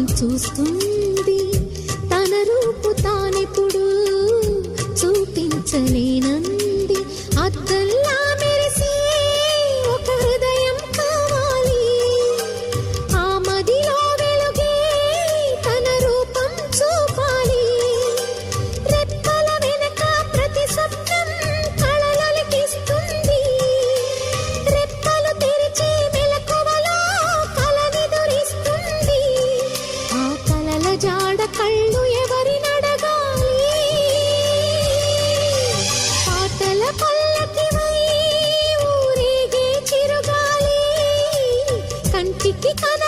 చూస్తుంది. తన రూపు తానెప్పుడు చూపించలే. కలల జాడ కళ్ళు ఎవరి నడగాలి? పాటల పల్లకి ఊరేగే చిరుగాలి. కంటికి కన